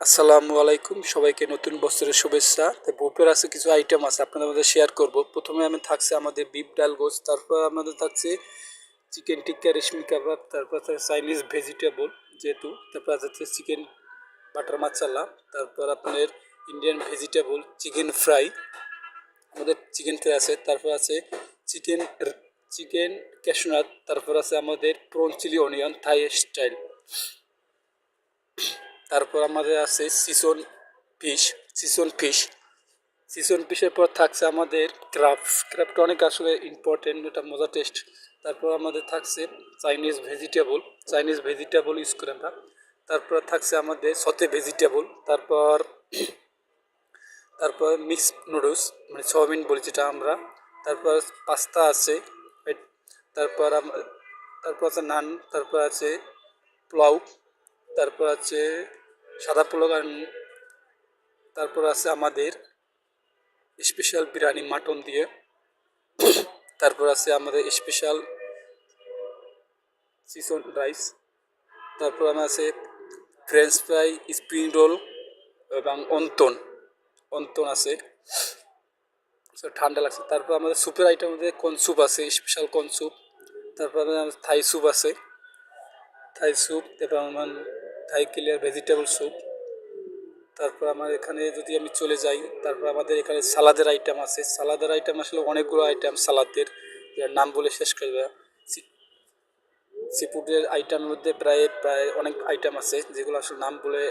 আসসালামু আলাইকুম, সবাইকে নতুন বছরের শুভেচ্ছা। তো বুপের আছে কিছু আইটেম আছে, আপনাদের মধ্যে শেয়ার করব। প্রথমে আমি থাকছে আমাদের বিফ ডাল গোস তারপর আমাদের থাকছে চিকেন টিক্কা রেশমি কাবাব, তারপর থাকছে চাইনিজ ভেজিটেবল যেহেতু, তারপর আছে চিকেন বাটার মাসালা তারপর আপনার ইন্ডিয়ান ভেজিটেবল চিকেন ফ্রাই আমাদের চিকেন ফ্রাই আছে, তারপর আছে চিকেন চিকেন ক্যাশনাট তারপর আছে আমাদের prawn chilli onion Thai style তারপর আমাদের আছে season fish season fish season ফিশের পর থাকছে আমাদের ক্রাফট ক্রাফট অনেক আসলে ইম্পর্টেন্ট এটা মজা টেস্ট তারপর আমাদের থাকছে Chinese vegetable Chinese vegetable use করে আমরা তারপর থাকছে আমাদের সতে ভেজিটেবল তারপর তারপর মিক্স নুডলস মানে চাউমিন বলি যেটা আমরা। তারপর পাস্তা আছে, তারপর তারপর আছে নান তারপর আছে পোলাও। তারপর আছে সাদা আর তারপর আছে আমাদের স্পেশাল বিরিয়ানি মাটন দিয়ে। তারপর আছে আমাদের স্পেশাল চিকন রাইস তারপর আমার আছে ফ্রেঞ্চ ফ্রাই স্প্রিং রোল এবং অন্তন। অন্তন আছে। ঠান্ডা লাগছে। তারপর আমাদের স্যুপের আইটেম মধ্যে কোন স্যুপ আছে স্পেশাল কোন স্যুপ তারপর আমাদের থাই স্যুপ আছে। থাই স্যুপ এবং আমার থাই ক্লিয়ার ভেজিটেবল স্যুপ তারপর আমার এখানে যদি আমি চলে যাই, তারপর আমাদের এখানে সালাদের আইটেম আছে। সালাদের আইটেম আসলে অনেকগুলো আইটেম সালাদের। যার নাম বলে শেষ করবে সি ফুডের আইটেমের মধ্যে প্রায় প্রায় অনেক আইটেম আছে, যেগুলো আসলে নাম বলে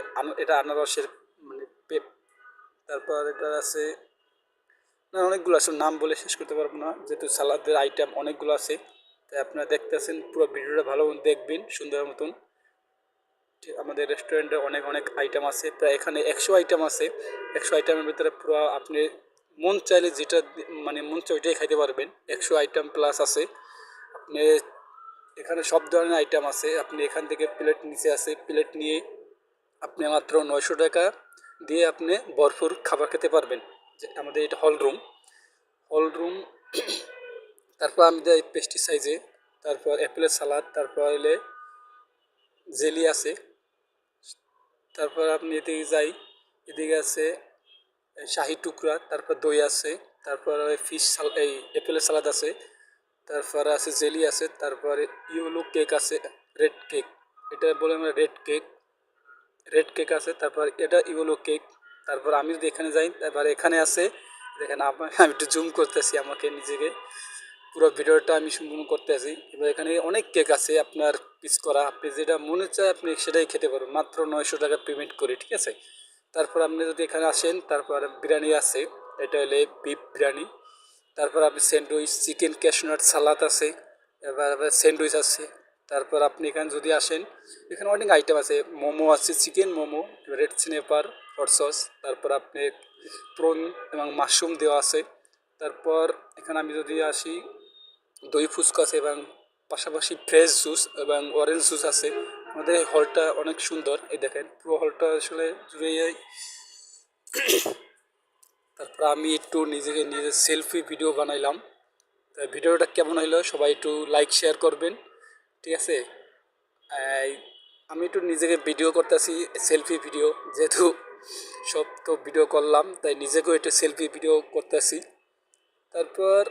এটা আনারসের মানে পেপ তারপর এটা আছে, না, অনেকগুলো আসলে নাম বলে শেষ করতে পারব না। যেহেতু সালাদের আইটেম অনেকগুলো আছে, তাই আপনারা দেখতেছেন, পুরো ভিডিওটা ভালো দেখবেন, সুন্দর মতন। আমাদের রেস্টুরেন্টে অনেক অনেক আইটেম আছে। প্রায় এখানে একশো আইটেম আছে। একশো আইটেমের ভিতরে পুরো আপনি মন চাইলে যেটা মানে মন চাই ওইটাই খাইতে পারবেন। একশো আইটেম প্লাস আছে। আপনি এখানে সব ধরনের আইটেম আছে। আপনি এখান থেকে প্লেট নিচে আছে। প্লেট নিয়ে আপনি মাত্র নয়শো টাকা দিয়ে আপনি ভরপুর খাবার খেতে পারবেন। আমাদের এটা হল রুম হল রুম তারপর আমি দেয় পেস্টি সাইজে তারপর অ্যাপেলের সালাদ তারপর এলে জেলি আছে। তারপর আপনি এদিকে যাই, এদিকে আছে শাহি টুকরা, তারপর দই আছে, তারপর ফিশ সাল এই অ্যাপেলের সালাদ আছে, তারপর আছে জেলি আছে, তারপরে ইউলো কেক আছে রেড কেক এটা বলে আমরা রেড কেক রেড কেক আছে, তারপর এটা ইউলো কেক তারপর আমি যদি এখানে যাই, তারপর এখানে আছে। দেখেন, আমি একটু জুম করতেছি আমাকে নিজেকে। পুরো ভিডিওটা আমি সম্পূর্ণ করতে আছি। এবার এখানে অনেক কেক আছে আপনার পিস করা। আপনি যেটা মনে চায় আপনি সেটাই খেতে পারবেন। মাত্র নয়শো টাকা পেমেন্ট করে, ঠিক আছে? তারপর আপনি যদি এখানে আসেন, তারপর বিরিয়ানি আছে। এটা হলে বিফ বিরিয়ানি। তারপর আপনি স্যান্ডউইচ চিকেন ক্যাশনাট সালাদ আছে। এবার স্যান্ডউইচ আছে। তারপর আপনি এখানে যদি আসেন, এখানে অনেক আইটেম আছে। মোমো আছে chicken momo red snapper hot sauce তারপর আপনি প্রন এবং মাশরুম দেওয়া আছে। তারপর এখানে আমি যদি আসি দই ফুচকা আছে এবং পাশাপাশি ফ্রেশ জুস এবং অরেঞ্জ জুস আছে। আমাদের হলটা অনেক সুন্দর, এই দেখেন, পুরো হলটা আসলে জুড়ে তারপর আমি একটু নিজেকে নিজের সেলফি ভিডিও বানাইলাম। ভিডিওটা কেমন হইল সবাই একটু লাইক শেয়ার করবেন, ঠিক আছে? আমি একটু নিজেকে ভিডিও করতেছি সেলফি ভিডিও যেহেতু সব তো ভিডিও করলাম, তাই নিজেকেও একটু সেলফি ভিডিও করতেছি। তারপর